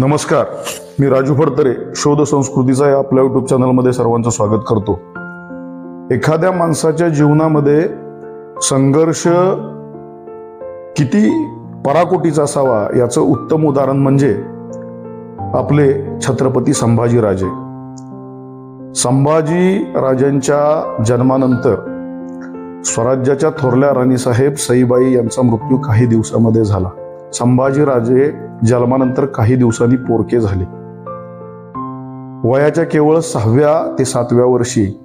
नमस्कार. मी राजू फडतरे शोध संस्कृतीचा या आपल्या युट्यूब चॅनलमध्ये सर्वांचं स्वागत करतो. एखाद्या माणसाच्या जीवनामध्ये संघर्ष किती पराकोटीचा असावा याचं उत्तम उदाहरण म्हणजे आपले छत्रपती संभाजीराजे. संभाजी राजांच्या जन्मानंतर स्वराज्याच्या थोरल्या राणीसाहेब सईबाई यांचा मृत्यू काही दिवसामध्ये झाला. संभाजीराजे जन्मानंतर काही दिवसांनी पोरके झाले. वयाच्या केवळ सहाव्या ते सातव्या वर्षी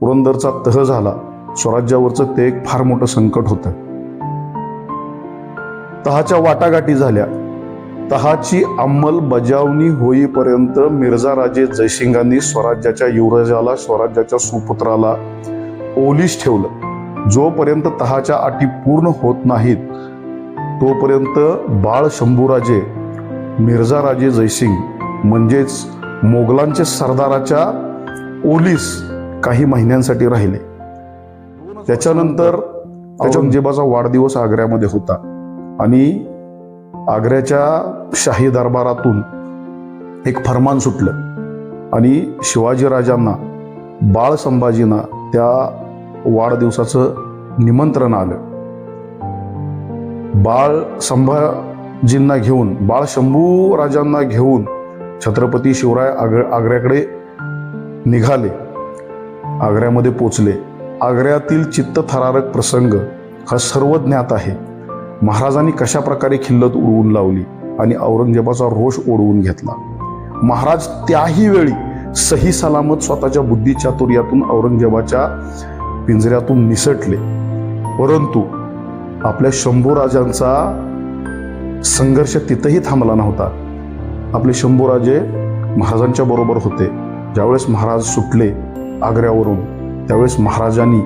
पुरंदरचा तह झाला. स्वराज्यावरचं ते एक फार मोठं संकट होतं. तहाच्या वाटाघाटी झाल्या. तहाची अंमलबजावणी होईपर्यंत मिर्झा राजे जयसिंगांनी स्वराज्याच्या युवराजाला स्वराज्याच्या सुपुत्राला ओलीस ठेवलं. जोपर्यंत तहाच्या अटी पूर्ण होत नाहीत तोपर्यंत बाळ शंभूराजे मिर्झा राजे जयसिंग म्हणजेच मोगलांचे सरदाराच्या ओलीस काही महिन्यांसाठी राहिले. त्याच्यानंतर औरंगजेबाचा वाढदिवस आग्र्यामध्ये होता आणि आग्र्याच्या शाही दरबारातून एक फरमान सुटलं आणि शिवाजीराजांना बाळ संभाजींना त्या वाढदिवसाचं निमंत्रण आलं. बाळ संभाजींना घेऊन बाळ शंभू राजांना घेऊन छत्रपती शिवराय आग आग्र्याकडे निघाले. आग्र्यामध्ये पोचले. आग्र्यातील चित्तथरारक प्रसंग हा सर्व ज्ञात आहे. महाराजांनी कशा प्रकारे खिल्लत उडवून लावली आणि औरंगजेबाचा रोष ओढवून घेतला? महाराज त्याही वेळी सही सलामत स्वतःच्या बुद्धिचातुर्यातून औरंगजेबाच्या पिंजऱ्यातून निसटले. परंतु आपल्या शंभूराजांचा संघर्ष तिथंही थांबला नव्हता. आपले शंभूराजे महाराजांच्या बरोबर होते. ज्यावेळेस महाराज सुटले आग्र्यावरून त्यावेळेस महाराजांनी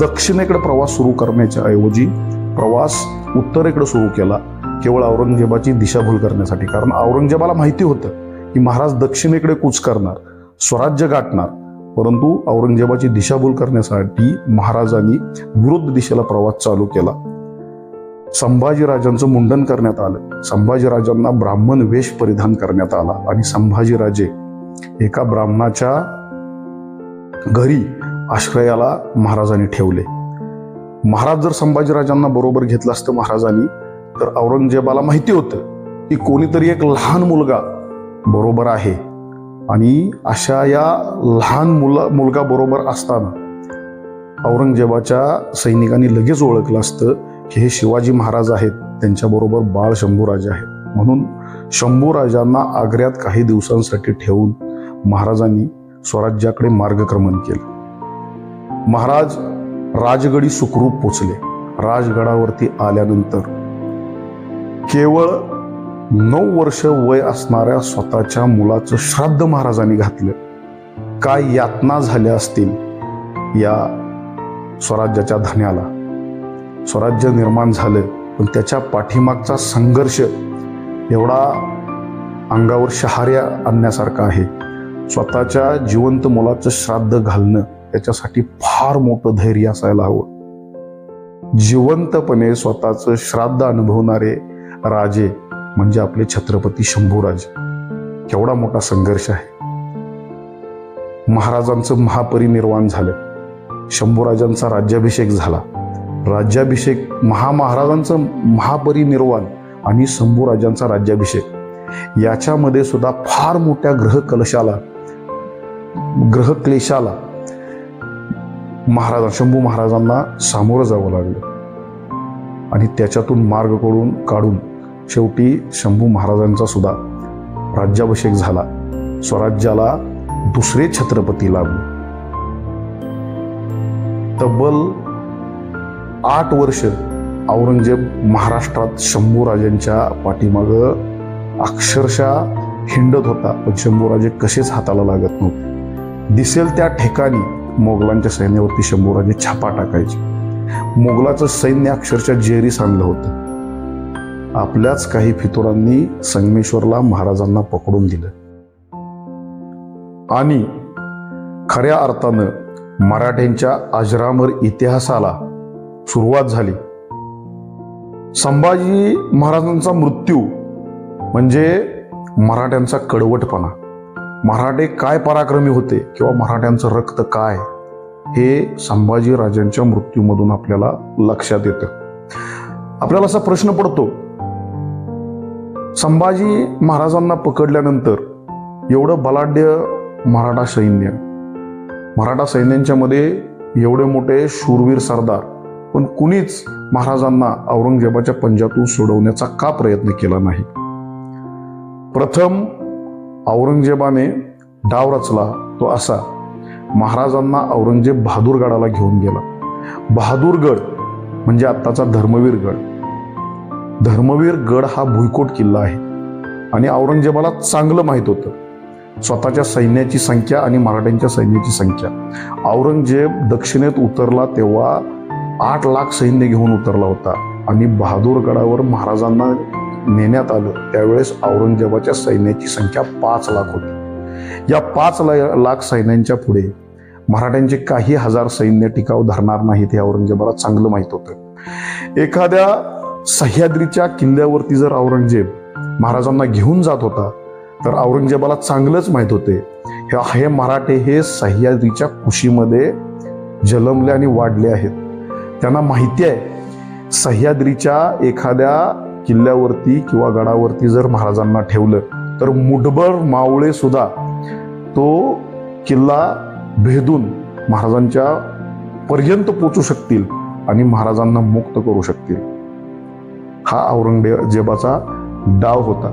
दक्षिणेकडे प्रवास सुरू करण्याच्या ऐवजी प्रवास उत्तरेकडे सुरू केला. केवळ औरंगजेबाची दिशाभूल करण्यासाठी. कारण औरंगजेबाला माहिती होतं की महाराज दक्षिणेकडे कूच करणार स्वराज्य गाठणार. परंतु औरंगजेबाची दिशाभूल करण्यासाठी महाराजांनी विरुद्ध दिशेला प्रवास चालू केला. संभाजीराजांचं मुंडन करण्यात आलं. संभाजीराजांना ब्राह्मण वेश परिधान करण्यात आला आणि संभाजीराजे एका ब्राह्मणाच्या घरी आश्रयाला महाराजांनी ठेवले. महाराज जर संभाजीराजांना बरोबर घेतलं असतं महाराजांनी तर औरंगजेबाला माहिती होतं की कोणीतरी एक लहान मुलगा बरोबर आहे. आणि अशा या लहान मुला मुलगा बरोबर असताना औरंगजेबाच्या सैनिकांनी लगेच ओळखलं असतं की हे शिवाजी महाराज आहेत त्यांच्याबरोबर बाळ शंभूराजे आहेत. म्हणून शंभूराजांना आग्र्यात काही दिवसांसाठी ठेवून महाराजांनी स्वराज्याकडे मार्गक्रमण केलं. महाराज राजगडी सुखरूप पोचले. राजगडावरती आल्यानंतर केवळ नऊ वर्ष वय असणाऱ्या स्वतःच्या मुलाचं श्राद्ध महाराजांनी घातलं. काय यातना झाल्या असतील या स्वराज्याच्या धन्याला? स्वराज्य निर्माण झालं पण त्याच्या पाठीमागचा संघर्ष एवढा अंगावर शहाऱ्या आणण्यासारखा आहे. स्वतःच्या जिवंत मुलाचं श्राद्ध घालणं त्याच्यासाठी फार मोठं धैर्य असायला हवं. जिवंतपणे स्वतःचं श्राद्ध अनुभवणारे राजे म्हणजे आपले छत्रपती शंभूराजे. केवढा मोठा संघर्ष आहे. महाराजांचं महापरिनिर्वाण झालं. शंभूराजांचा राज्याभिषेक झाला. राज्याभिषेक महामहाराजांचं महापरिनिर्वाण आणि शंभूराजांचा राज्याभिषेक. याच्यामध्ये सुद्धा फार मोठ्या ग्रह कलशाला ग्रह क्लेशाला शंभू महाराजांना सामोरं जावं लागलं. आणि त्याच्यातून मार्ग करून काढून शेवटी शंभू महाराजांचा सुद्धा राज्याभिषेक झाला. स्वराज्याला दुसरे छत्रपती लाभले. तब्बल आठ वर्ष औरंगजेब महाराष्ट्रात शंभूराजांच्या पाठीमागं अक्षरशः हिंडत होता पण शंभूराजे कसेच हाताला लागत नव्हते. दिसेल त्या ठिकाणी मोगलांच्या सैन्यावरती शंभूराजे छापा टाकायचे. मोगलाचं सैन्य अक्षरशः जेरी सांगलं होतं. आपल्याच काही फितुरांनी संगमेश्वरला महाराजांना पकडून दिलं. आणि खऱ्या अर्थानं मराठ्यांच्या अजरामर इतिहासाला सुरुवात झाली. संभाजी महाराजांचा मृत्यू म्हणजे मराठ्यांचा कडवटपणा. मराठे काय पराक्रमी होते किंवा मराठ्यांचं रक्त काय हे संभाजी राजांच्या मृत्यूमधून आपल्याला लक्षात येतं. आपल्याला असा प्रश्न पडतो संभाजी महाराजांना पकडल्यानंतर एवढं बलाढ्य मराठा सैन्य मराठा सैन्यांच्यामध्ये एवढे मोठे शूरवीर सरदार पण कुणीच महाराजांना औरंगजेबाच्या पंजातून सोडवण्याचा का प्रयत्न केला नाही? प्रथम औरंगजेबाने डाव रचला तो असा महाराजांना औरंगजेब बहादूरगडाला घेऊन गेला. बहादूरगड म्हणजे आत्ताचा धर्मवीर गड. धर्मवीर गड हा भुईकोट किल्ला आहे आणि औरंगजेबाला चांगलं माहीत होतं. स्वतःच्या सैन्याची संख्या आणि मराठ्यांच्या सैन्याची संख्या. औरंगजेब दक्षिणेत उतरला तेव्हा आठ लाख सैन्य घेऊन उतरला होता. आणि बहादूरगडावर महाराजांना नेण्यात आलं. त्यावेळेस औरंगजेबाच्या सैन्याची संख्या पाच लाख होती. या पाच लाख सैन्यांच्या पुढे मराठ्यांचे काही हजार सैन्य टिकाव धरणार नाहीत हे औरंगजेबाला चांगलं माहीत होतं. एखाद्या सह्याद्रीच्या किल्ल्यावरती जर औरंगजेब महाराजांना घेऊन जात होता तर औरंगजेबाला चांगलंच माहीत होते. हे मराठे हे सह्याद्रीच्या कुशीमध्ये जलमले आणि वाढले आहेत. त्यांना माहिती आहे सह्याद्रीच्या एखाद्या किल्ल्यावरती किंवा गडावरती जर महाराजांना ठेवलं तर मुठभर मावळे सुद्धा तो किल्ला भेदून महाराजांच्या पर्यंत पोचू शकतील आणि महाराजांना मुक्त करू शकतील. हा औरंगजेबाचा डाव होता.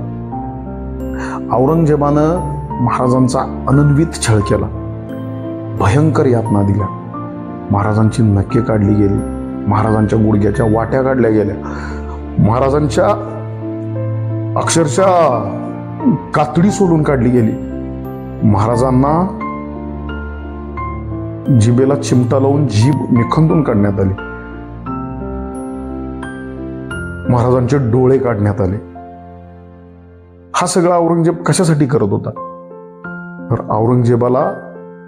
औरंगजेबानं महाराजांचा अनन्वित छळ केला. भयंकर यातना दिल्या. महाराजांची नक्की काढली गेली. महाराजांच्या गुडघ्याच्या वाट्या काढल्या गेल्या. महाराजांच्या अक्षरशः कातडी सोलून काढली गेली. महाराजांना जिबेला चिमटा लावून जीभ निखंदून काढण्यात आली. महाराजांचे डोळे काढण्यात आले. हा सगळा औरंगजेब कशासाठी करत होता? तर औरंगजेबाला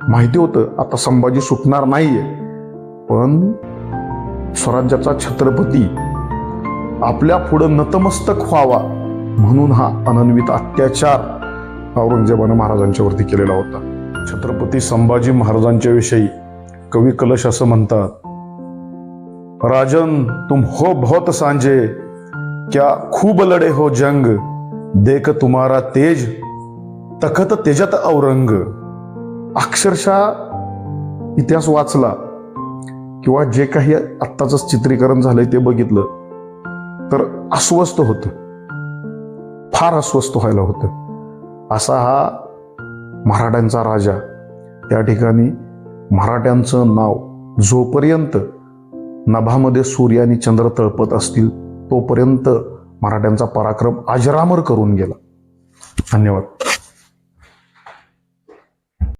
माहिती होतं आता संभाजी सुटणार नाहीये. पण स्वराज्याचा छत्रपती. आपल्या पुढं नतमस्तक व्हावा म्हणून हा अनन्वित अत्याचार औरंगजेबानं महाराजांच्यावरती केलेला होता. छत्रपती संभाजी महाराजांच्या विषयी कवी कलश असं म्हणतात राजन तुम हो बहुत सांजे क्या खूब लढे हो जंग देख तुम्हारा तेज तखत तेजत औरंग. अक्षरशः इतिहास वाचला. किंवा जे काही आत्ताचंच चित्रीकरण झालंय ते बघितलं तर अस्वस्थ होतं. फार अस्वस्थ व्हायला होतं. असा हा मराठ्यांचा राजा. त्या ठिकाणी मराठ्यांचं नाव जोपर्यंत नभामध्ये सूर्य आणि चंद्र तळपत असतील तोपर्यंत मराठ्यांचा पराक्रम अजरामर करून गेला. धन्यवाद.